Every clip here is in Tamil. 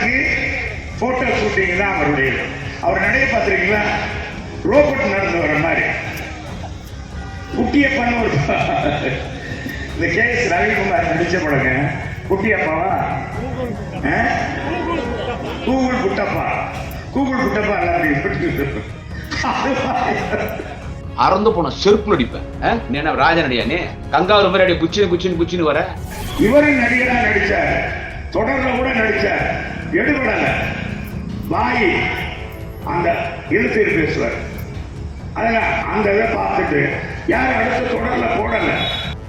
முழுக்க போட்டோ ஷூட்டிங் தான் அவருடைய அவர் நடைய பார்த்துருக்கீங்களா? ரோபோட் நடந்து வர மாதிரி. குட்டியப்பன் ஒரு இந்த கே எஸ் ரவிக்குமார் நடிச்ச படங்க. குட்டியப்பாவா? கூகுள் குட்டப்பா. கூகுள் குட்டப்பா எல்லாத்தையும் அறந்து போன செருப்புல அடிப்பேன். ஆ? நீ என்ன ராஜனடியா நீ? கங்காரு மாதிரி குச்சின்னு குச்சின்னு குச்சின்னு வர? இவரும் நடிகரா நடிச்சார். தொடர்ல கூட நடிச்சார். எடுபடல வாய் அந்த இழுத்து பேசுவார். அதுல அந்த இதை பார்த்துட்டு யாரும் அடுத்த தொடர்ல போடல.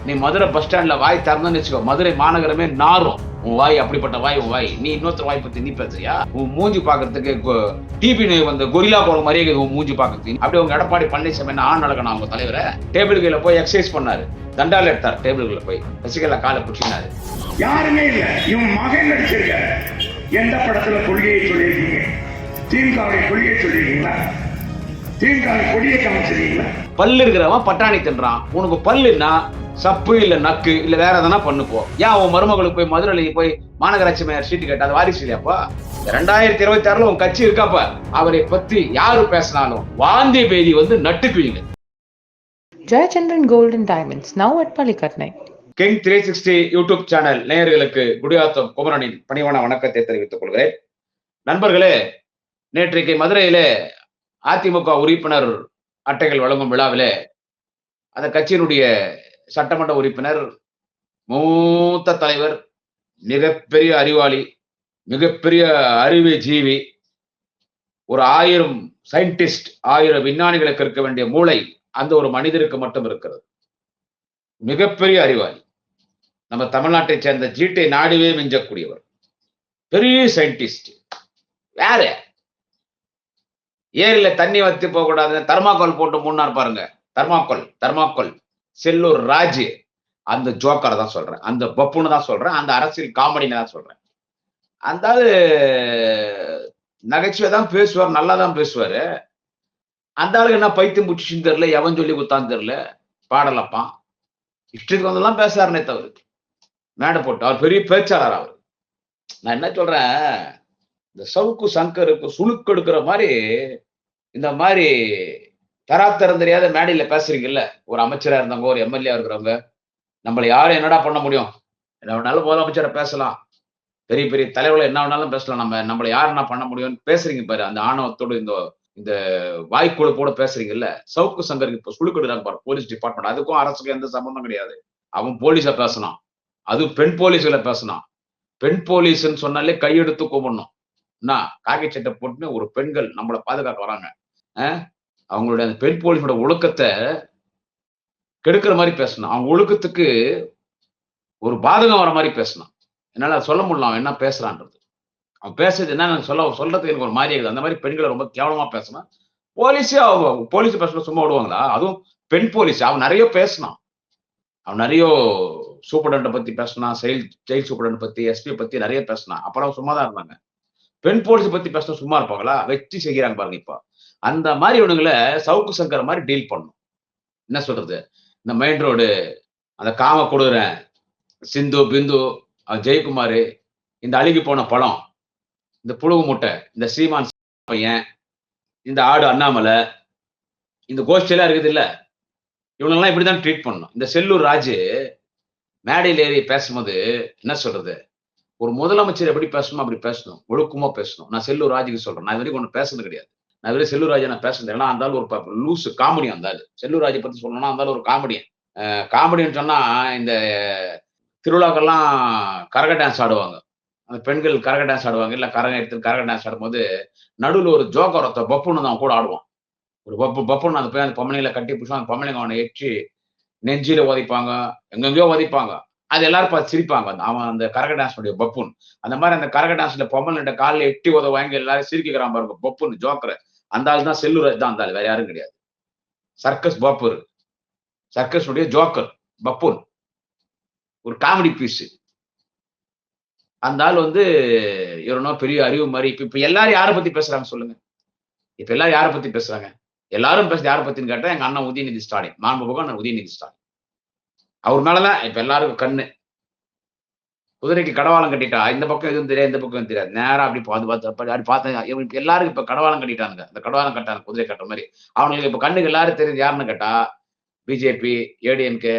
நீ மதுரை பஸ் ஸ்டாண்ட்ல வாய் திறந்தன்னு வச்சுக்கோ மதுரை மாநகரமே நாரும் உன் வாய் அப்படிப்பட்ட வாய் உன் வாய். நீ இன்னொருத்தர் வாய் பத்தி நீ பேசுறியா? உன் மூஞ்சி பாக்குறதுக்கு டிபி வந்த கொரிலா போற மாதிரியே உன் மூஞ்சி பாக்குறதுக்கு அப்படியே உங்க எடப்பாடி பழனிசாமி ஆண் நடக்கணும் அவங்க தலைவரை? டேபிள் கீழ போய் எக்ஸசைஸ் பண்ணாரு. தண்டால் எடுத்தார் டேபிள் போய். ரசிகர்ல காலை பிடிச்சினாரு யாருமே இல்ல. இவன் மகன் நடிச்சிருக்காரு. எந்த படத்துல கொள்கையை சொல்லியிருக்கீங்க? திமுகவுடைய கொள்கையை சொல்லியிருக்கீங்களா? திமுக கொடியை காமிச்சிருக்கீங்களா? பல்லு இருக்கிறவன் பட்டாணி தின்றான். உனக்கு பல்லுன்னா சப்பு இல்ல நக்கு இல்ல வேற எதனா பண்ணுப்போ ஏன் உன் மருமகளுக்கு போய் மதுரையில போய் மாநகராட்சி மேயர் சீட்டு கேட்ட? அது வாரிசு இல்லையாப்பா? ரெண்டாயிரத்தி இருபத்தி ஆறுல உன் கட்சி இருக்காப்ப? அவரை பத்தி யாரு பேசினாலும் வாந்தி பேதி வந்து நட்டுக்குவீங்க. Gold and Diamonds, now at Palikatnai. King three sixty YouTube channel நேயர்களுக்கு குடியாத்தம் குமரனின் பணிவான வணக்கத்தை தெரிவித்துக் கொள்கிறேன். நண்பர்களே நேற்றைக்கு மதுரையிலே அதிமுக உறுப்பினர் அட்டைகள் வழங்கும் விழாவிலே அந்த கட்சியினுடைய சட்டமன்ற உறுப்பினர் மூத்த தலைவர் மிகப்பெரிய அறிவாளி மிகப்பெரிய அறிவு ஜீவி ஒரு ஆயிரம் சயின்டிஸ்ட் ஆயிரம் விஞ்ஞானிகளுக்கு இருக்க வேண்டிய மூளை அந்த ஒரு மனிதருக்கு மட்டும் இருக்கிறது. மிகப்பெரிய அறிவாளி. நம்ம தமிழ்நாட்டை சேர்ந்த ஜீட்டை நாடுவே மிஞ்சக்கூடியவர். பெரிய சயின்டிஸ்ட் வேற ஏரியில தண்ணி வத்தி போக கூடாது தர்மாக்கோல் போட்டு முன்னார் பாருங்க. தர்மாக்கோல் தர்மாக்கோல். செல்லூர் ராஜு. அந்த ஜோக்கரை தான் சொல்றேன். அந்த பப்புன்னு தான் சொல்றேன். அந்த அரசியல் காமெடின்னு தான் சொல்றேன். அந்த நகைச்சுவை தான் பேசுவார் நல்லா தான் பேசுவாரு. அந்த ஆளுக்கு என்ன பைத்தியம் பிடிச்சின்னு தெரியல எவன் சொல்லி குத்தான்னு தெரியல. பாடலப்பான். இஷ்டத்துக்கு வந்தெல்லாம் பேசுறாருனே தவிர. மேடை போட்டு அவர் பெரிய பேச்சாளர் அவர். நான் என்ன சொல்றேன்? இந்த சவுக்கு சங்கருக்கு சுழுக்கு எடுக்கிற மாதிரி இந்த மாதிரி தராத்தரம் தெரியாத மேடையில பேசுறீங்கல்ல ஒரு அமைச்சரா இருந்தவங்க ஒரு எம்எல்ஏ இருக்கிறவங்க நம்மளை யாரும் என்னடா பண்ண முடியும்? என்ன வேணாலும் முதலமைச்சரை பேசலாம். பெரிய பெரிய தலைவர்களை என்ன வேணாலும் பேசலாம். நம்ம நம்மளை யார் என்ன பண்ண முடியும்னு பேசுறீங்க பாரு. அந்த ஆணவத்தோடு இந்த இந்த வாய்க்குழுப்போட பேசுறீங்கல்ல சவுக்கு சங்கருக்கு இப்போ சுழுக்கிடுறாங்க பாரு போலீஸ் டிபார்ட்மெண்ட். அதுக்கும் அரசுக்கும் எந்த சம்பந்தம் கிடையாது. அவன் போலீஸை பேசணும் அது பெண் போலீஸ்ல பேசினான் பெண் போலீஸ்ன்னு சொன்னாலே கையெடுத்து கூப்பிடணும் என்ன? காக்கி சட்டை போட்டுன்னு ஒரு பெண்கள் நம்மளை பாதுகாக்க வராங்க. அவங்களுடைய அந்த பெண் போலீஸோட ஒழுக்கத்தை கெடுக்கிற மாதிரி பேசணும். அவங்க ஒழுக்கத்துக்கு ஒரு பாதகம் வர மாதிரி பேசணும். என்னால் சொல்ல முடியல. அவன் என்ன பேசுறான்றது. அவன் பேசுறது என்ன? சொல்ல சொல்றதுக்கு எனக்கு ஒரு மாதிரி இருக்குது. அந்த மாதிரி பெண்களை ரொம்ப கேவலமா பேசணும். போலீஸே அவங்க போலீஸ் பேசணும் சும்மா விடுவாங்களா? அதுவும் பெண் போலீஸ். அவன் நிறைய பேசினான் அவன் நிறைய சூப்பரண்டை பத்தி பேசினான் செயல் ஜெயில் சூப்பரண்ட் பத்தி எஸ்பி பத்தி நிறைய பேசினான் அப்புறம் சும்மா தான் இருந்தாங்க. பெண் போலீஸ் பத்தி பேசினா சும்மா இருப்பாங்களா? வெற்றி செய்கிறாங்க பாருங்க இப்போ. அந்த மாதிரி இவனுங்களை சவுக்கு சங்கர் மாதிரி டீல் பண்ணும். என்ன சொல்றது? இந்த மெயின் ரோடு அந்த காம கொடுறேன் சிந்து பிந்து ஜெயக்குமார் இந்த அழுகி போன பழம் இந்த புழுகு முட்டை இந்த சீமான் பையன் இந்த ஆடு அண்ணாமலை இந்த கோஷ்டியெல்லாம் இருக்குது இல்ல. இவனெல்லாம் இப்படிதான் ட்ரீட் பண்ணணும். இந்த செல்லூர் ராஜு மேடையில் ஏறி பேசும்போது என்ன சொல்றது? ஒரு முதலமைச்சர் எப்படி பேசணுமோ அப்படி பேசணும். ஒழுக்கமா பேசணும். நான் செல்லூர் ராஜுக்கு சொல்றேன். நான் இது வரைக்கும் ஒன்று பேசுனது கிடையாது. நான் வெறும் செல்லூர் ராஜை நான் பேசுனது ஏன்னா அந்த ஒரு லூஸ் காமெடி இருந்தாலும் செல்லூர் ராஜை பத்தி சொல்லணும்னா அந்த ஒரு காமெடியன். காமெடின்னு சொன்னா இந்த திருவிழாக்கெல்லாம் கரக டான்ஸ் ஆடுவாங்க. அந்த பெண்கள் கரக டான்ஸ் ஆடுவாங்க. இல்லை கரகம் எடுத்து கரக டான்ஸ் ஆடும்போது நடுவில் ஒரு ஜோக்கர் ஒருத்த பப்புன்னு தான் கூட ஆடுவான். ஒரு பப்பு பப்புன்னு அந்த போய் அந்த பொம்மனைகளை கட்டி பிடிச்சோம் அந்த பொம்மனைங்க அவனை எச்சு நெஞ்சில உதைப்பாங்க எங்கெங்கயோ உதைப்பாங்க. அது எல்லாரும் பார்த்து சிரிப்பாங்க. அந்த- அவன் அந்த கரக டான்ஸ் பப்புன். அந்த மாதிரி அந்த கரக டான்ஸ்ல பொம்மன் காலில் எட்டி உத வாங்கி எல்லாரும் சிரிக்கிறான் பாருங்க பப்புன்னு ஜோக்கர். அந்த ஆள் தான் செல்லூர் தான் அந்த ஆள். வேற யாரும் கிடையாது. சர்க்கஸ் பப்பர் சர்க்கஸ் உடைய ஜோக்கர் பப்புன். ஒரு காமெடி பீஸ். அந்த ஆள் வந்து இவரனோ பெரிய அறிவு மாதிரி இப்ப இப்ப எல்லாரும் யாரை பத்தி பேசுறாங்க சொல்லுங்க. இப்ப எல்லாரும் யாரை பத்தி பேசுறாங்க? எல்லாரும் பேசுறது யாரை பத்தின்னு கேட்டா எங்க அண்ணன் உதயநிதி ஸ்டாலின் மாண்புமிகு அண்ணன் உதயநிதி ஸ்டாலின். அவர் மேலதான் இப்ப எல்லாருக்கும் கண்ணு. குதிரைக்கு கடவாளம் கட்டிட்டா இந்த பக்கம் எதுவும் தெரியாது இந்த பக்கம் தெரியாது. நேரா அப்படி பார்த்து பார்த்து அப்படி பார்த்தேன் இவனுக்கு எல்லாருக்கும் இப்ப கடவாளம் கட்டிட்டானுங்க. இந்த கடவாளம் கட்டாங்க குதிரை கட்டுற மாதிரி. அவங்களுக்கு இப்ப கண்ணுக்கு எல்லாரும் தெரியுது யாருன்னு கேட்டா பிஜேபி ஏடிஎம்கே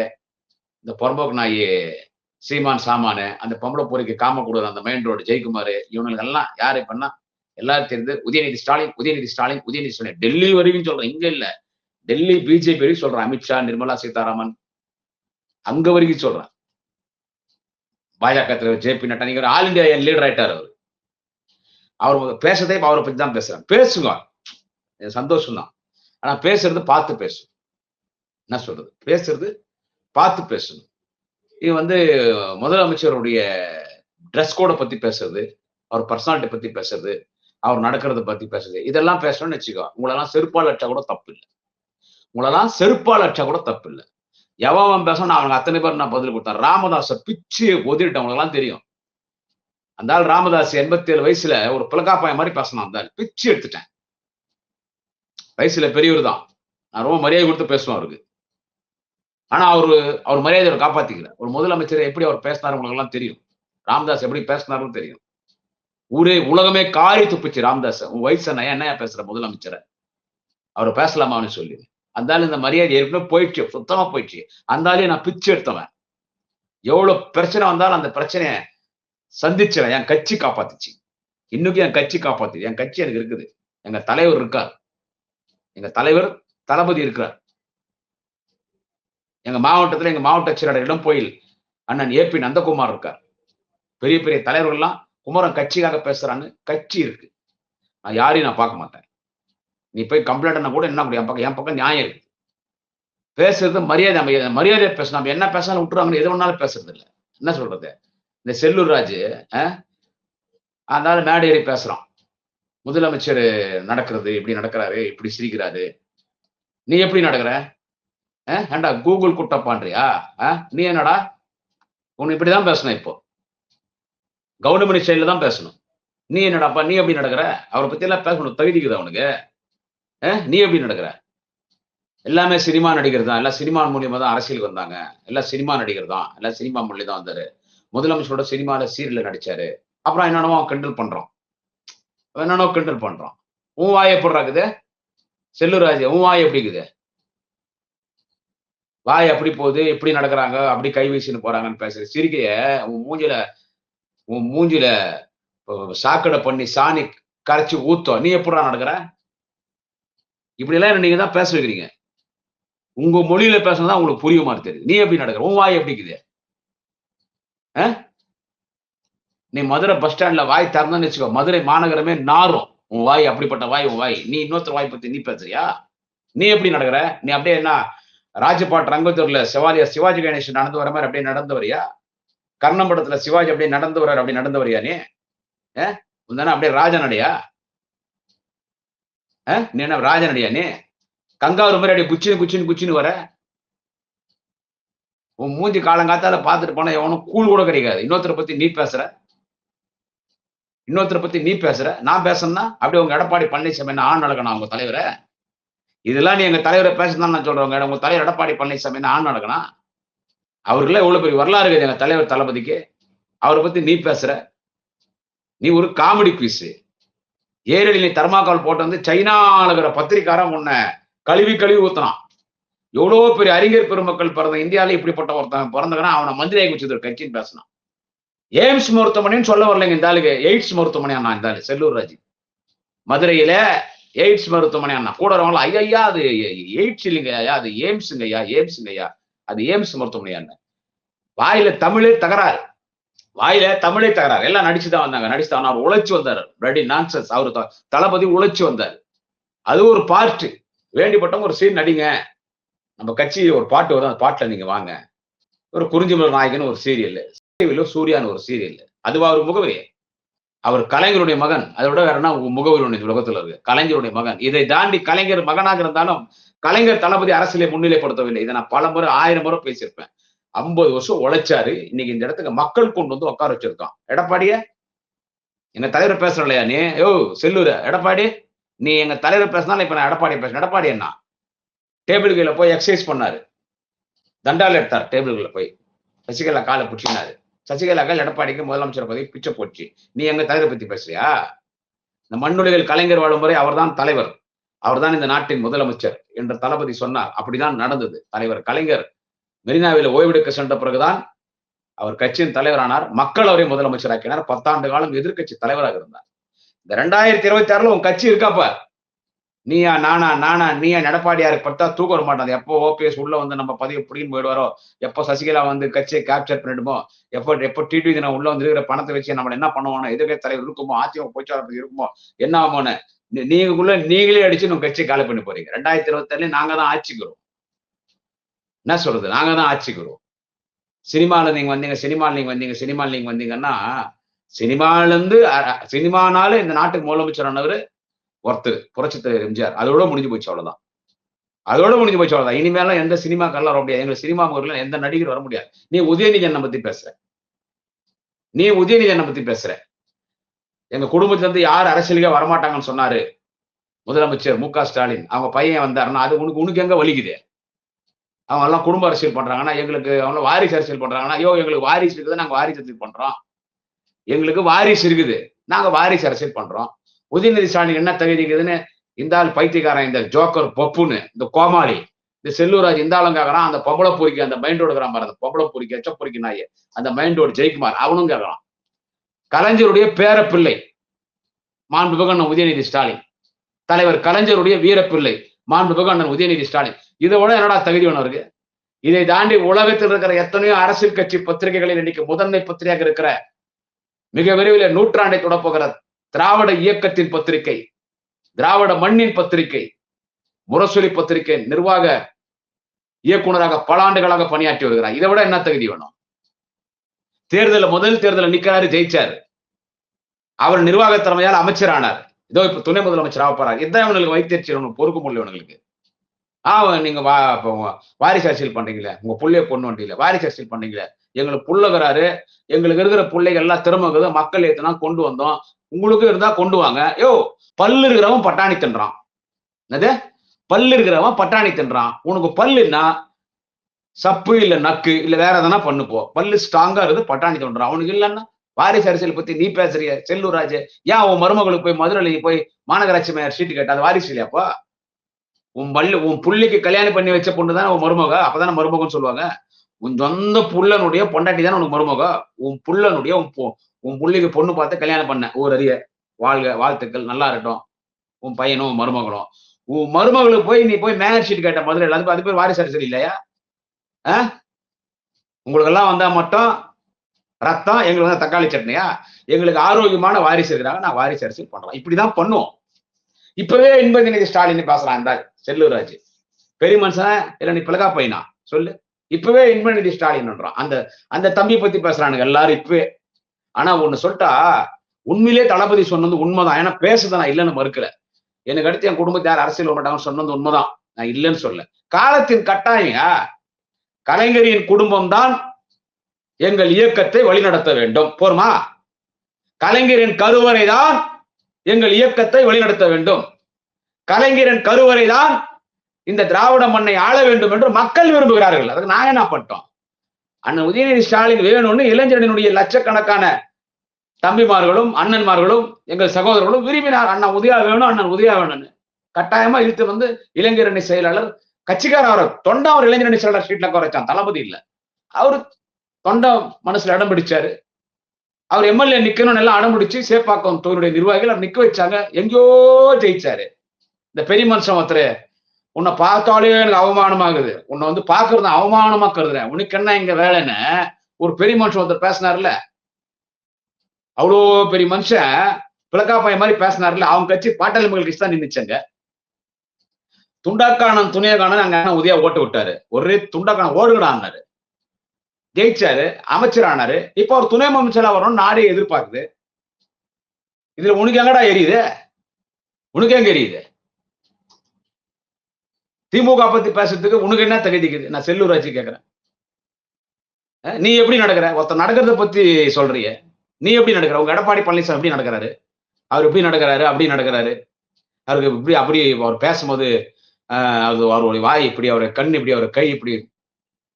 இந்த பொறம்போக்கு நாய் சீமான் சாமானு அந்த பொம்பளை பொறிக்கு காம கொடுக்குற அந்த மெயின் ரோடு ஜெயக்குமார் இவங்களுக்கு எல்லாம் யாரு இப்பன்னா எல்லாரும் தெரிந்து உதயநிதி ஸ்டாலின் உதயநிதி ஸ்டாலின் உதயநிதி ஸ்டாலின். டெல்லி வரைக்கும் சொல்றேன் இங்க இல்ல. டெல்லி பிஜேபி வரைக்கும் சொல்றேன். அமித்ஷா நிர்மலா சீதாராமன். அங்க வரைக்கும் சொல்றேன். பாஜக தலைவர் ஜே பி நட்டா நீங்க ஒரு ஆல் இந்தியா லீடர் ஆயிட்டார் அவர். அவர் பேசுறதே இப்ப அவரை பத்தி தான் பேசுறேன். பேசுங்க. சந்தோஷம் தான் ஆனா பேசுறது பார்த்து பேசும். என்ன சொல்றது? பேசுறது பார்த்து பேசணும் இது வந்து முதலமைச்சருடைய ட்ரெஸ் கோடை பத்தி பேசுறது அவர் பர்சனாலிட்டி பத்தி பேசுறது அவர் நடக்கிறத பத்தி பேசுறது. இதெல்லாம் பேசணும்னு வச்சுக்கோ உங்களெல்லாம் செருப்பால் அடிச்சா கூட தப்பு இல்லை உங்களெல்லாம் செருப்பால் அடிச்சா கூட தப்பு இல்லை எவன் பேசணும் அவங்க அத்தனை பேர் நான் பதில் கொடுத்தேன். ராமதாஸை பிச்சு ஒதிட்டவங்களுக்கெல்லாம் தெரியும். அந்த ஆள் ராமதாஸ் எண்பத்தி ஏழு வயசுல ஒரு பிளக்காப்பாய மாதிரி பேசணும் அந்த ஆள். பிச்சு எடுத்துட்டேன். வயசுல பெரியவர் தான். நான் ரொம்ப மரியாதை கொடுத்து பேசுவேன் அவருக்கு. ஆனா அவரு அவர் மரியாதையை காப்பாத்திக்கல. ஒரு முதலமைச்சர் எப்படி அவர் பேசினாரு உங்களுக்கு எல்லாம் தெரியும். ராமதாஸ் எப்படி பேசினாருன்னு தெரியும். ஊரே உலகமே காரி துப்புச்சு ராம்தாஸ். உன் வயசு என்ன பேசுற முதலமைச்சரை? அவர் பேசலாமான்னு சொல்லி. அந்தாலும் இந்த மரியாதை ஏற்கனவே போயிடுச்சு சுத்தமா போயிடுச்சு. அந்தாலே நான் பிச்சு எடுத்தவன். எவ்வளவு பிரச்சனை வந்தாலும் அந்த பிரச்சனையை சந்திச்சவன் என் கட்சி காப்பாத்துச்சு. இன்னைக்கு என் கட்சி காப்பாத்து என் கட்சி எனக்கு இருக்குது. எங்க தலைவர் இருக்கார். எங்க தலைவர் தளபதி இருக்கிறார். எங்க மாவட்டத்துல எங்க மாவட்ட செயலாளர் இளம்போயில் அண்ணன் ஏ பி நந்தகுமார் இருக்கார். பெரிய பெரிய தலைவர்கள்லாம் குமரன் கட்சிக்காக பேசுறாங்க. கட்சி இருக்கு. நான் யாரையும் நான் பார்க்க மாட்டேன். நீ போய் கம்ப்ளைண்ட் கூட என்ன முடியும் என் பக்கம் என் பக்கம் நியாயம் இருக்கு. பேசுறது மரியாதை நம்ம மரியாதையை பேசணும் நம்ம என்ன பேசினாலும் விட்டுருவாங்கன்னு எது வேணாலும் பேசுறது இல்லை. என்ன சொல்றது? இந்த செல்லூர் ராஜு அதனால மேடை ஏறி பேசுறான். முதலமைச்சர் நடக்கிறது இப்படி நடக்கிறாரு இப்படி சிரிக்கிறாரு. நீ எப்படி நடக்கிற? ஏண்டா கூகுள் குட்டப்பான்றியா நீ என்னடா? உன்னை இப்படிதான் பேசணும் இப்போ. கவுண்டமணி ஸ்டைல தான் பேசணும். நீ என்னடாப்பா நீ எப்படி நடக்கிற? அவரை பத்தி எல்லாம் பேசணும். தகுதிக்குது அவனுக்கு நீ எப்படி நடக்கிற? எல்லாமே சினிமா நடிகர் தான். எல்லாம் சினிமா மூலியமா தான் அரசியலுக்கு வந்தாங்க. எல்லாம் சினிமா நடிகர் தான். எல்லாம் சினிமா மூலியம் தான் வந்தாரு. முதலமைச்சரோட சினிமால சீரியல்ல நடிச்சாரு. அப்புறம் என்னென்னவோ கிண்டல் பண்றான். அவன் என்னென்னோ கிண்டல் பண்றான். உன் வாய் எப்படி இருக்குது? செல்லூராஜ் உன் வாய் எப்படி இருக்குது? வாய் அப்படி போகுது எப்படி நடக்கிறாங்க அப்படி கை வீசின்னு போறாங்கன்னு பேசுற சிரிக்கைய உன் மூஞ்சில உன் மூஞ்சில சாக்கடை பண்ணி சாணி கரைச்சி ஊத்தம். நீ எப்படா நடக்கிற? இப்படிலாம் நீங்க தான் பேச வைக்கிறீங்க? உங்க மொழியில பேசினதா உங்களுக்கு புரிய மாதிரி தெரியுது. நீ எப்படி நடக்கிற? உன் வாய் எப்படி இருக்குது? நீ மதுரை பஸ் ஸ்டாண்ட்ல வாய் திறந்தன்னு வச்சுக்கோ. மதுரை மாநகரமே நாரும். உன் வாய் அப்படிப்பட்ட வாய் உன் வாய். நீ இன்னொருத்தர் வாய் பத்தி நீ பேசுறியா? நீ எப்படி நடக்கிற? நீ அப்படியே என்ன ராஜபாட் ரங்கத்தூர்ல சிவாலியா சிவாஜி கணேசன் நடந்து வர மாதிரி அப்படியே நடந்து வரியா? கர்ணம்படத்துல சிவாஜி அப்படியே நடந்து வர்றாரு அப்படி நடந்து வரியா நீ? ஏ உந்தானே அப்படியே ராஜனடையா நீ என்ன ராஜனடியா நீ? கங்காரு மாதிரி அப்படியே குச்சின்னு குச்சின்னு குச்சின்னு வர. உன் மூஞ்சி காலங்காத்தால பார்த்துட்டு போனா எவனும் கூழ் கூட கிடைக்காது. இன்னொருத்தரை பத்தி நீ பேசுற. இன்னொருத்தரை பத்தி நீ பேசுற. நான் பேசணும்னா அப்படியே உங்க எடப்பாடி பழனிசாமி என்ன ஆண் நடக்கணும் அவங்க தலைவரை? இதெல்லாம் நீ எங்க தலைவரை பேசணும் நான் சொல்றவங்க உங்க தலைவர் எடப்பாடி பழனிசாமி என்ன ஆண் நடக்கணும் அவருக்குள்ள எவ்வளவு பெரிய வரலாறு இருக்குது எங்க தலைவர் தளபதிக்கு? அவரை பத்தி நீ பேசுற. நீ ஒரு காமெடி பீஸ் ஏரடி நீ தர்மாக்கால் போட்டு வந்து சைனால இருக்கிற பத்திரிக்காரன் உன்னை கழுவி கழுவி ஊத்துனான். எவ்வளோ பெரிய அறிஞர் பெருமக்கள் பிறந்த இந்தியாவில இப்படிப்பட்ட ஒருத்தன் பிறந்தவனா அவனை மந்திரியாகி வச்சது ஒரு கட்சின்னு பேசினான். எய்ம்ஸ் மருத்துவமனைன்னு சொல்ல வரலைங்க இந்த ஆளுக்கு. எய்ட்ஸ் மருத்துவமனை அண்ணா இந்த ஆளு செல்லூர் ராஜ். மதுரையில எய்ட்ஸ் மருத்துவமனை அண்ணா. கூட வரவங்களா ஐயா அது எய்ட்ஸ் இல்லைங்க ஐயா அது எய்ம்ஸுங்க ஐயா எய்ம்ஸுங்க ஐயா அது எய்ம்ஸ் மருத்துவமனை அண்ணா. வாயில தமிழே தகராறு. வாயில தமிழே தகராறு. எல்லாம் நடிச்சுதான் வந்தாங்க. நடிச்சுதான் அவர் உழைச்சு வந்தாரு. ரெடி நான்சன்ஸ் அவர் தளபதி உழைச்சு வந்தார். அது ஒரு பார்ட் வேண்டிப்பட்டவங்க ஒரு சீன் நடிங்க. நம்ம கட்சி ஒரு பாட்டு வரும். அந்த பாட்டுல நீங்க வாங்க. ஒரு குறிஞ்சிமலர் நாயகன் ஒரு சீரியல் டிவில சூர்யான்னு ஒரு சீரியல் அதுவா ஒரு முகவரி? அவர் கலைஞருடைய மகன். அதை விட வேற என்ன? முகவரி உலகத்துல இருக்கு. கலைஞருடைய மகன். இதை தாண்டி கலைஞர் மகனாக இருந்தாலும் கலைஞர் தளபதி அரசியலை முன்னிலைப்படுத்தவில்லை. இதை நான் பல முறை ஆயிரம் முறை பேசியிருப்பேன். ஐம்பது வருஷம் உழைச்சாரு. இன்னைக்கு இந்த இடத்துக்கு மக்கள் கொண்டு வந்து உட்கார வச்சிருக்கான். எடப்பாடிய எங்க தலைவர் பேசுற இல்லையா நீ? யோ செல்லூர எடப்பாடி நீ எங்க தலைவர் பேசினாலும் இப்ப நான் எடப்பாடி பேசுறேன். எடப்பாடி என்ன? டேபிள் கீழே போய் எக்ஸசைஸ் பண்ணாரு. தண்டால் எடுத்தார் டேபிள் போய். சசிகலா காலை பிடிச்சினாரு சசிகலாக்கள் எடப்பாடிக்கு முதலமைச்சர் பதவி பிச்சை போச்சு. நீ எங்க தலைவரை பத்தி பேசுறியா? இந்த மண்ணுலகில் கலைஞர் வாழும் முறை அவர்தான் தலைவர். அவர்தான் இந்த நாட்டின் முதலமைச்சர் என்று தளபதி சொன்னார். அப்படிதான் நடந்தது. தலைவர் கலைஞர் மெரினாவில் ஓய்வெடுக்க சென்ற பிறகுதான் அவர் கட்சியின் தலைவரானார் மக்கள் அவரை முதலமைச்சராக்கினார் பத்தாண்டு காலம் எதிர்கட்சி தலைவராக இருந்தார். இந்த ரெண்டாயிரத்தி இருபத்தி ஆறுல உன் கட்சி இருக்காப்ப நீயா நானா நானா நீயா நடப்பாடியாரு பட்டா தூக்க வர மாட்டான். எப்போ ஓபிஎஸ் உள்ள வந்து நம்ம பதவி புடின்னு போயிடுவாரோ? எப்போ சசிகலா வந்து கட்சியை கேப்சர் பண்ணிடுமோ? எப்போ எப்போ டிடி தினம் உள்ள வந்து இருக்கிற பணத்தை வச்சு நம்ம என்ன பண்ணுவோம் எதிர்க்கட்சி தலைவர் இருக்குமோ? அதிமுக பொய்ச்சாளர் இருக்குமோ? என்ன ஆகுமோன்னு நீங்களுக்குள்ள நீங்களே அடிச்சு நம்ம கட்சியை காலி பண்ணி போறீங்க. ரெண்டாயிரத்தி இருபத்தி ஏழுல நாங்க தான் ஆட்சிக்கிறோம் என்ன சொல்றது? நாங்க தான் ஆட்சிக்கிறோம் சினிமால நீங்க வந்தீங்க சினிமாவில் நீங்க வந்தீங்க சினிமாவில் நீங்க வந்தீங்கன்னா சினிமால இருந்து அ- சினிமானால இந்த நாட்டுக்கு முதலமைச்சர் ஆனவர் ஒருத்தர் புரட்சி தலைவர் எம்ஜிஆர். அதோட முடிஞ்சு போச்சு அவ்வளவுதான். அதோட முடிஞ்சு போச்சு அவ்வளவுதான். இனிமேலாம் எந்த சினிமாக்கெல்லாம் வர முடியாது. எங்களுக்கு சினிமா முறையில் எந்த நடிகர் வர முடியாது. நீ உதயநிதி பத்தி பேசுற. நீ உதயநிதி பத்தி பேசுற. எங்க குடும்பத்துல இருந்து யார் அரசியலுக்கே வரமாட்டாங்கன்னு சொன்னாரு முதலமைச்சர் மு க ஸ்டாலின். அவங்க பையன் வந்தாருன்னா அது உனக்கு உனக்கு எங்க வலிக்குது? அவங்க எல்லாம் குடும்ப அரசியல் பண்றாங்கன்னா எங்களுக்கு அவங்க வாரிசு அரசியல் பண்றாங்கன்னா ஐயோ எங்களுக்கு வாரிசு இருக்குது. நாங்க வாரிசு அரசியல் பண்றோம். எங்களுக்கு வாரிசு இருக்குது. நாங்க வாரிசு அரசியல் பண்றோம். உதயநிதி ஸ்டாலின் என்ன தகுதி இருக்குதுன்னு இந்த ஆள் பைத்தியக்காரன் இந்த ஜோக்கர் பப்புன்னு இந்த கோமாளி இந்த செல்லூராஜ் இந்த ஆளும் கேட்கறான் அந்த பொம்பளை பொறிக்கி அந்த மைண்டோடு இருக்கிறான் அந்த பொம்பளை பொறிக்கு எச்ச பொறிக்கு நாய். அந்த மைண்டோடு ஜெயக்குமார் அவனும் கேட்கறான் கலைஞருடைய பேரப்பிள்ளை மாண்புமிகு அண்ணன் உதயநிதி ஸ்டாலின். தலைவர் கலைஞருடைய வீரப்பிள்ளை. மாண்புமிகு அண்ணன் உதயநிதி ஸ்டாலின். இதை விட என்னடா தகுதி ஒன்று இருக்கு இதை தாண்டி உலகத்தில் இருக்கிற எத்தனையோ அரசியல் கட்சி பத்திரிகைகளில் இன்னைக்கு முதன்மை பத்திரிகையாக இருக்கிற மிக விரைவில் நூற்றாண்டை தொடப்போகிற திராவிட இயக்கத்தின் பத்திரிகை திராவிட மண்ணின் பத்திரிகை முரசொலி பத்திரிகை நிர்வாக இயக்குனராக பல ஆண்டுகளாக பணியாற்றி வருகிறார். இதை விட என்ன தகுதி வேணும்? தேர்தலில் முதல் தேர்தலில் நிக்கிறாரு ஜெயிச்சார். அவர் நிர்வாக தலைமையால் அமைச்சரானார். இதோ இப்ப துணை முதலமைச்சர் ஆக இதான் இவங்களுக்கு வைத்தியர்ச்சி பொறுக்க முடியல இவங்களுக்கு ஆ நீங்க வா இப்போ வாரிசு அரசியல் பண்றீங்களே உங்க புள்ளைய பொண்ணு வண்டியில வாரிசு அரசியல் பண்றீங்களே எங்களுக்கு புள்ளகிறாரு எங்களுக்கு இருக்கிற பிள்ளைகள் எல்லாம் திறமைக்குது மக்கள் ஏத்தனா கொண்டு வந்தோம் உங்களுக்கு இருந்தா கொண்டு வாங்க. யோ பல்லு இருக்கிறவன் பட்டாணி தின்றான். என்னது? பல்லு இருக்கிறவன் பட்டாணி தின்றான். உனக்கு பல்லுன்னா சப்பு இல்ல நக்கு இல்ல வேற எதனா பண்ணுப்போ பல்லு ஸ்ட்ராங்கா இருக்குது பட்டாணி தின்றான். அவனுக்கு இல்லைன்னா? வாரிசு அரசியல் பத்தி நீ பேசுறிய செல்லூராஜ் ஏன் உன் மருமகளுக்கு போய் மதுரையில போய் மாநகராட்சி மேயர் சீட்டு கேட்ட அது வாரிசு இல்லையாப்பா உன் பள்ளி உன் புள்ளிக்கு கல்யாணம் பண்ணி வச்ச பொண்ணு தானே உன் மருமக? அப்பதானே மருமகன்னு சொல்லுவாங்க. உன் சொந்த புள்ளனுடைய பொண்டாட்டி தானே உனக்கு மருமக? உன் புள்ளனுடைய உன் பொ- உன் புள்ளிக்கு பொண்ணு பார்த்து கல்யாணம் பண்ண. ஊர் அறிய வாழ்க வாழ்த்துக்கள் நல்லா இருக்கட்டும். உன் பையனும் உன் மருமகளும். உன் மருமகளுக்கு போய் நீ போய் மேயர் ஷீட் கேட்ட மதுரையில் அது அது பேர் வாரிசு அரசியல் இல்லையா? ஆ? உங்களுக்கு எல்லாம் வந்தா மட்டும் ரத்தம் எங்களுக்கு வந்து தக்காளி சட்னியா? எங்களுக்கு ஆரோக்கியமான வாரிசு இருக்கிறாங்க. நான் வாரிசு அரசியல் பண்றோம் இப்படிதான் பண்ணுவோம். இப்பவே இன்பதிநிதி ஸ்டாலின் பேசுறான் இந்த செல்லூராஜ். பெரிய மனுஷன்? இல்ல நீ பிளகா பையனா? சொல்லு. இப்பவே இன்பநிதி ஸ்டாலின்ன்றான் அந்த அந்த தம்பி பத்தி பேசுறானுங்க எல்லாரும் இப்பவே. ஆனா ஒண்ணு சொல்லிட்டா உண்மையிலே தளபதி சொன்னது உண்மைதான். ஏன்னா பேசுதான் நான் இல்லைன்னு மறுக்கல. எனக்கு அடுத்து என் குடும்பத்தை யார் அரசியல் வரமாட்டாங்க மாட்டாங்கன்னு சொன்னது உண்மைதான். நான் இல்லைன்னு சொல்ல காலத்தின் கட்டாயம் கலைஞரின் குடும்பம் தான் எங்கள் இயக்கத்தை வழிநடத்த வேண்டும். போருமா? கலைஞரின் கருவறை தான் எங்கள் இயக்கத்தை வழிநடத்த வேண்டும். கலைஞரின் கருவறை தான் இந்த திராவிட மண்ணை ஆள வேண்டும் என்று மக்கள் விரும்புகிறார்கள். அதுக்கு நான் என்ன பண்ணிட்டோம்? அண்ணன் உதயநிதி ஸ்டாலின் வேணும்னு இளைஞரனுடைய லட்சக்கணக்கான தம்பிமார்களும் அண்ணன்மார்களும் எங்கள் சகோதரர்களும் விரும்பினார். அண்ணா உதயா வேணும் அண்ணன் உதயா வேணும்னு. கட்டாயமா இழுத்து வந்து இளைஞரணி செயலாளர் கட்சிக்கார அவர் தொண்டா அவர் இளைஞரணி செயலாளர் சீட்ல குறைச்சான். தளபதி இல்ல. அவரு தொண்டை மனசுல இடம் பிடிச்சாரு. அவர் எம்எல்ஏ நிக்கணும்னு எல்லாம் அடம் பிடிச்சு சேப்பாக்கம் தொகுதியுடைய நிர்வாகிகள் அவர் நிக்க வச்சாங்க. எங்கேயோ ஜெயிச்சாரு. இந்த பெரிய மனுஷன் ஒருத்தர் உன்னை பார்த்தாலே எனக்கு அவமானமாகுது. உன்னை வந்து பாக்குறது அவமானமா கருதுறேன். உனக்கு என்ன இங்க வேலைன்னு ஒரு பெரிய மனுஷன் ஒருத்தர் பேசினார்ல. அவ்வளோ பெரிய மனுஷன் பிளக்கா பையன் மாதிரி பேசினார்ல. அவங்க கட்சி பாட்டாளி மக்கள் கட்சி தான் நின்றுச்சாங்க துண்டாக்கானம் துணியக்கானன் அங்க உதயா ஓட்டு விட்டாரு. ஒரே துண்டாக்கானம் ஓடுகடான்னாரு ஜெயிச்சாரு அமைச்சர் ஆனாரு இப்ப அவர் துணை அமைச்சரா வரணும் நாடே எதிர்பார்க்குது. இதுல உனக்கு எங்கடா எரியுது? உனக்கு எங்க எரியுது? திமுக பத்தி பேசுறதுக்கு உனக்கு என்ன தகுதிக்குது நான் செல்லூராட்சி கேக்குறேன். நீ எப்படி நடக்கிற? ஒருத்தர் நடக்கிறத பத்தி சொல்றிய. நீ எப்படி நடக்கிற? உங்க எடப்பாடி பழனிசாமி எப்படி நடக்கிறாரு? அவர் எப்படி நடக்கிறாரு அப்படி நடக்கிறாரு. அவருக்கு இப்படி அப்படி அவர் பேசும்போது ஆஹ் அது அவருடைய வாய் இப்படி அவர் கண் இப்படி அவர் கை இப்படி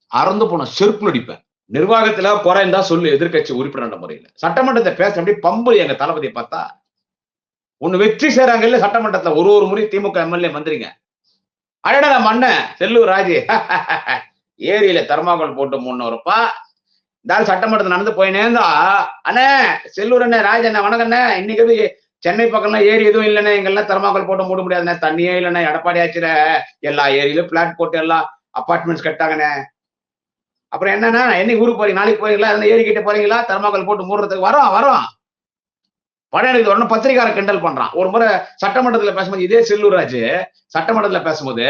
அறந்து போன செருப்புல அடிப்பேன் நிர்வாகத்துல குறைந்தா சொல்லு எதிர்க்கட்சி உறுப்பினர் முறையில். சட்டமன்றத்தை பேச அப்படி பம்பு எங்க தளபதி பார்த்தா ஒண்ணு வெற்றி செய்றாங்க இல்ல சட்டமன்றத்துல ஒரு ஒரு முறை திமுக எம்எல்ஏ மந்திரிங்க. அடடா நம்ம அண்ணன் செல்லூர் ராஜு. ஏரியில தர்மாகோல் போட்டு முன்னூறுப்பா இந்த ஆள் சட்டமன்றத்தில் நடந்து போயினேந்தா அண்ணே செல்லூர் அண்ணே ராஜ் அண்ணே வணக்கம் அண்ணே. இன்னைக்கு சென்னை பக்கம்லாம் ஏரி எதுவும் இல்லைண்ணே. எங்கெல்லாம் தர்மாக்கோல் போட்டு மூட முடியாதுண்ணே. தண்ணியே இல்லைண்ணே. எடப்பாடி ஆச்சுல எல்லா ஏரியிலும் பிளாட் போட்டு எல்லாம் அப்பார்ட்மெண்ட்ஸ் கட்டாங்கண்ணே. அப்புறம் என்னன்னா என்னைக்கு ஊருக்கு போறீங்க நாளைக்கு போறீங்களா அந்த ஏரி போறீங்களா தர்மாக்கல் போட்டு மூடுறதுக்கு வரோம் வரோம். படம் எடுத்து உடனே பத்திரிகார கிண்டல் பண்றான். ஒரு முறை சட்டமன்றத்துல பேசும்போது இதே செல்லூராஜ் சட்டமன்றத்துல பேசும்போது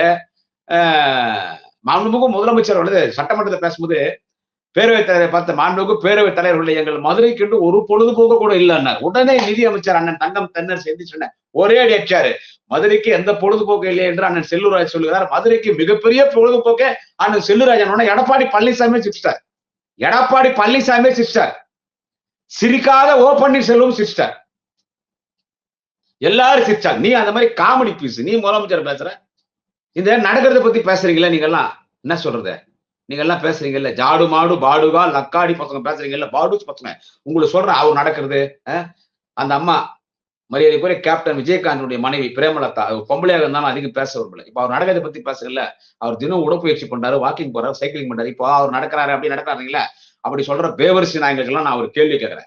ஆஹ், மாண்புமிகு முதலமைச்சர் வந்து சட்டமன்றத்துல பேசும்போது பேரவைத் தலைவர் பார்த்த மாண்புமிகு பேரவைத் தலைவர்கள் எங்கள் மதுரைக்கு ஒரு பொழுதுபோக்கு கூட இல்லைன்னார். உடனே நிதி அமைச்சர் அண்ணன் தங்கம் தென்னர் சேர்ந்து சொன்ன ஒரே அடி அடிச்சாரு. மதுரைக்கு எந்த பொழுதுபோக்கு இல்லை என்று அண்ணன் செல்லூராஜ் சொல்லுகிறார். மதுரைக்கு மிகப்பெரிய பொழுதுபோக்கே அண்ணன் செல்லூராஜன். எடப்பாடி பழனிசாமி சிஸ்டர் எடப்பாடி பழனிசாமி சிஸ்டர் சிரிக்காத ஓ பன்னீர்செல்வம் சிஸ்டர் எல்லாரும் சிரிச்சாங்க. நீ அந்த மாதிரி காமெடி பீஸ் நீ முதலமைச்சர் பேசுற? இந்த நடக்கிறத பத்தி பேசுறீங்களா நீங்க எல்லாம் என்ன சொல்றது? நீங்க எல்லாம் பேசுறீங்கல்ல? ஜாடு மாடு பாடுகா லக்காடி பசங்க பேசுறீங்கல்ல? பாடுஸ் பசங்க. உங்களுக்கு சொல்ற அவர் நடக்கிறது அஹ், அந்த அம்மா மரியாதைக்குரிய கேப்டன் விஜயகாந்தனுடைய மனைவி பிரேமலதா அவர் பொம்பளையாக இருந்தாலும் அதிகம் பேச விரும்பல இப்ப அவர் நடக்கிறத பத்தி பேசல. அவர் தினம் உடற்பயிற்சி பண்றாரு வாக்கிங் போறாரு சைக்கிளிங் பண்றாரு. இப்போ அவர் நடக்கிறாரு அப்படி நடக்கிறாருங்களா? அப்படி சொல்ற பேவரிசி நாயங்களுக்கெல்லாம் நான் ஒரு கேள்வி கேட்கிறேன்.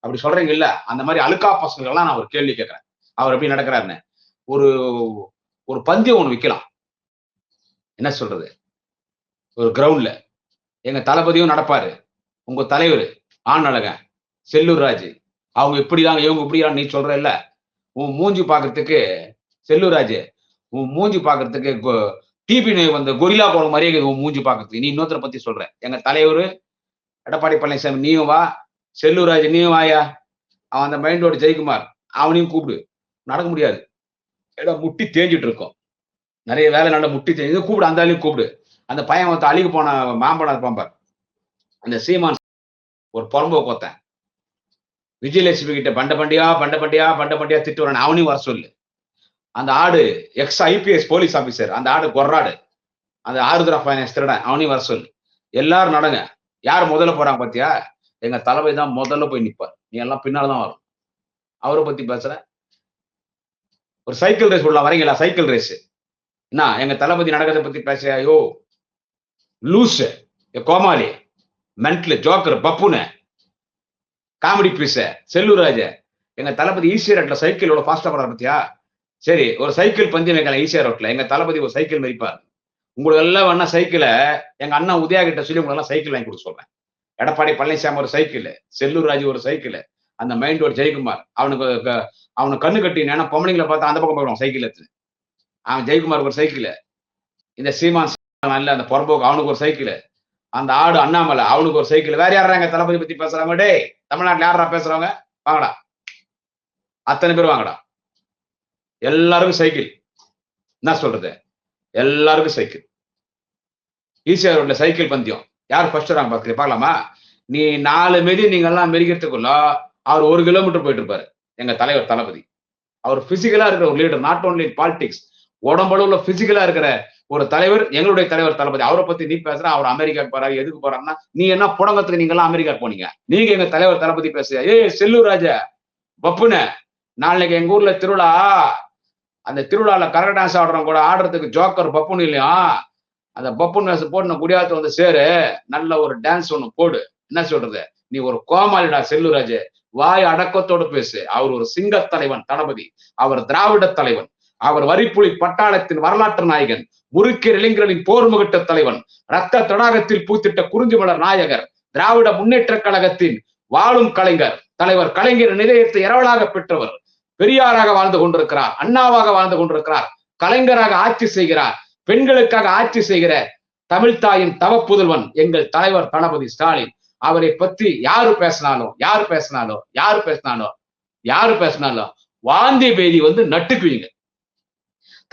அப்படி சொல்றீங்கல்ல அந்த மாதிரி அழுக்கா பசங்களுக்கெல்லாம் நான் ஒரு கேள்வி கேட்கிறேன். அவர் எப்படி நடக்கிறாருன்னு. ஒரு ஒரு பந்தயம் ஒன்று விற்கலாம் என்ன சொல்றது? ஒரு கிரவுண்ட்ல எங்க தளபதியும் நடப்பாரு. உங்க தலைவர் ஆண் அழகன் செல்லூர் ராஜு. அவங்க இப்படிதான் இவங்க இப்படிதான் நீ சொல்ற இல்ல உன் மூஞ்சி பாக்குறதுக்கு செல்லூர் உன் மூஞ்சி பாக்குறதுக்கு டிபி வந்த கொரில்லா போற மாதிரியே உன் மூஞ்சி பாக்குறதுக்கு நீ இன்னொருத்தரை பத்தி சொல்ற. எங்க தலைவர் எடப்பாடி பழனிசாமி நீயும் வா. செல்லூர் நீயும் வாயா. அவன் அந்த மைண்டோட ஜெயக்குமார் அவனையும் கூப்பிடு. நடக்க முடியாது. ஏடா முட்டி தேஞ்சிட்டு இருக்கும். நிறைய வேலை நல்லா முட்டி தேஞ்சு கூப்பிடு அந்த ஆளையும் கூப்பிடு. அந்த பையன் வந்து அழுகி போன மாம்பழம் இருப்பான் பார். அந்த சீமான் ஒரு புறம்போ கொத்தன் விஜயலட்சுமி கிட்ட பண்ட பண்டியா பண்ட பண்டியா பண்ட பண்டியா திட்டு வரான் அவனையும் வர சொல்லு. அந்த ஆடு எக்ஸ் ஐபிஎஸ் போலீஸ் ஆபீசர் அந்த ஆடு கொர்ராடு. அந்த ஆருத்ரா ஃபைனான்ஸ் திருடன் அவனையும் வர சொல்லு. எல்லாரும் நடங்க. யார் முதல்ல போறாங்க பாத்தியா? எங்க தளபதி தான் முதல்ல போய் நிற்பார் நீ எல்லாம் பின்னால் தான் வரும் அவரை பத்தி பேசுற. ஒரு சைக்கிள் ரேஸ் உள்ள வரீங்களா? சைக்கிள் ரேஸ் என்ன? எங்க தளபதி நடக்கிறத பத்தி பேசுறியா? ஐயோ. லூசு. கோமாளி. மென்ட்லு. ஜோக்கர். பப்புனு. காமெடி பீஸ செல்லூராஜ எங்க தளபதி ஈஸியா ரோட்ல சைக்கிளோட ஃபாஸ்டா போறாரு பத்தியா? சரி ஒரு சைக்கிள் பந்தயம் வைக்கலாம் ஈஸியா ரோட்ல. எங்க தளபதி ஒரு சைக்கிள் மதிப்பார். உங்களுக்கு எல்லாம் வேணா சைக்கிளை எங்க அண்ணா உதயா கிட்ட சொல்லி உங்களுக்கு எல்லாம் சைக்கிள் வாங்கி கொடுக்க சொல்றேன். எடப்பாடி பழனிசாமி ஒரு சைக்கிள் செல்லூர் ராஜு ஒரு சைக்கிள் அந்த மைண்டோட ஜெயக்குமார். அவனுக்கு அவனுக்கு கண்ணு கட்டி ஏன்னா பொம்பளைங்களை பார்த்தா அந்த பக்கம் போயிடுவான் சைக்கிள் எடுத்து அவன் ஜெயக்குமார் ஒரு சைக்கிள். இந்த சீமான் நல்ல அந்த புறம்போக்கு அவனுக்கு ஒரு சைக்கிள். அந்த ஆடு அண்ணாமலை அவனுக்கு ஒரு சைக்கிள். வேற யாராங்க தளபதி பத்தி பேசுறாங்க? டே தமிழ்நாட்டுல யாரா பேசுறவங்க வாங்கடா. அத்தனை பேர் வாங்கடா. எல்லாருக்கும் சைக்கிள். என்ன சொல்றது? எல்லாருக்கும் சைக்கிள். ஈஸியா ரோட்ல சைக்கிள் பந்தயம். யார் ஃபர்ஸ்ட் வராங்க பார்க்குறீங்க பார்க்கலாமா? நீ நாலு மெதி நீங்க எல்லாம் மெரிக்கிறதுக்குள்ள அவர் ஒரு கிலோமீட்டர் போயிட்டு இருப்பாரு எங்க தலைவர் தளபதி. அவர் பிசிக்கலா இருக்கிற ஒரு லீடர் நாட் ஓன்லி பாலிடிக்ஸ் உடம்பளவுல பிசிக்கலா இருக்கிற ஒரு தலைவர் எங்களுடைய தலைவர் தளபதி அவரை பத்தி நீ பேசுற அவர் அமெரிக்காக்கு போறாரு எதுக்கு போறாருன்னா நீ என்ன புடங்கத்துக்கு நீங்க எல்லாம் அமெரிக்கா போனீங்க? நீங்க எங்க தலைவர் தளபதி பேசுற ஏய் செல்லூர் ராஜா பப்புன நாளைக்கு எங்க ஊர்ல திருவிழா. அந்த திருவிழால கரக டான்ஸ் ஆடுறவங்க கூட ஆடுறதுக்கு ஜோக்கர் பப்புன்னு இல்லையா? அந்த பப்புன் வேஷம் போட்டு நான் குடியாத்து வந்து சேரு. நல்ல ஒரு டான்ஸ் ஒண்ணு போடு. என்ன சொல்றது? நீ ஒரு கோமாளிடா செல்லூராஜ் வாய் அடக்கத்தோடு பேசு. அவர் ஒரு சிங்க தலைவன் தளபதி. அவர் திராவிட தலைவன். அவர் வரிப்புலி பட்டாளத்தின் வரலாற்று நாயகன் முறுக்கிய இளைஞர்களின் போர்முகட்ட தலைவன் ரத்த தடாகத்தில் பூத்திட்ட குறிஞ்சிமலர் நாயகர் திராவிட முன்னேற்ற கழகத்தின் வாழும் கலைஞர் தலைவர் கலைஞர் நிலையத்தை இரவலாக பெற்றவர் பெரியாராக வாழ்ந்து கொண்டிருக்கிறார் அண்ணாவாக வாழ்ந்து கொண்டிருக்கிறார் கலைஞராக ஆட்சி செய்கிறார் பெண்களுக்காக ஆட்சி செய்கிற தமிழ்தாயின் தவப்புதல்வன் எங்கள் தலைவர் தளபதி ஸ்டாலின். அவரை பத்தி யாரு பேசினாலும் யாரு பேசினாலும் யாரு பேசினாலும் யாரு பேசினாலும் வாந்தி பேதி வந்து நட்டுக்குவீங்க.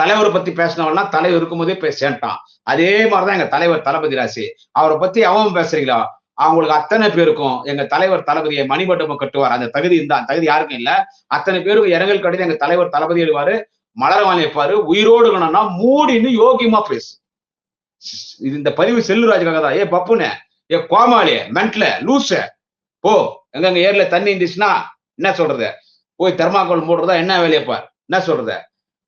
தலைவரை பத்தி பேசினவெல்லாம் தலைவர் இருக்கும்போதே பேசேன்ட்டான் அதே மாதிரிதான் எங்க தலைவர் தளபதி ராசி. அவரை பத்தி அவன் பேசுறீங்களா? அவங்களுக்கு அத்தனை பேருக்கும் எங்க தலைவர் தளபதியை மணிமண்டபம் கட்டுவார். அந்த தகுதி இருந்தான் தகுதி யாருக்கும் இல்ல. அத்தனை பேருக்கும் இரங்கல் கடிதம் எங்க தலைவர் தளபதி எழுவாரு மலர வைப்பாரு. உயிரோடு வேணும்னா மூடின்னு யோகியமா பேசு. இது இந்த பதிவு செல்லுராஜுக்காக தான். ஏ பப்புனே ஏ கோமாளி மென்ட்ல லூச. ஓ எங்க ஏர்ல தண்ணி இருந்துச்சுன்னா என்ன சொல்றது? போய் தெர்மாக்கோல் மூடுறதா என்ன வேலையப்பார் என்ன சொல்றது?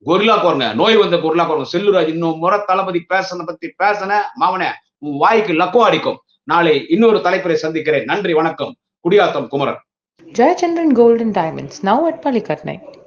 கொரிலா கோருங்க நோய் வந்த கொரிலா கோருங்க செல்லுராஜ் இன்னும் முறை தளபதி பேசன பத்தி பேசன மாமனே உன் வாய்க்கு லக்கோ அடிக்கும். நாளை இன்னொரு தலைப்பரை சந்திக்கிறேன். நன்றி வணக்கம். Gudiyatham Kumaran. Jayachandran golden diamonds now now at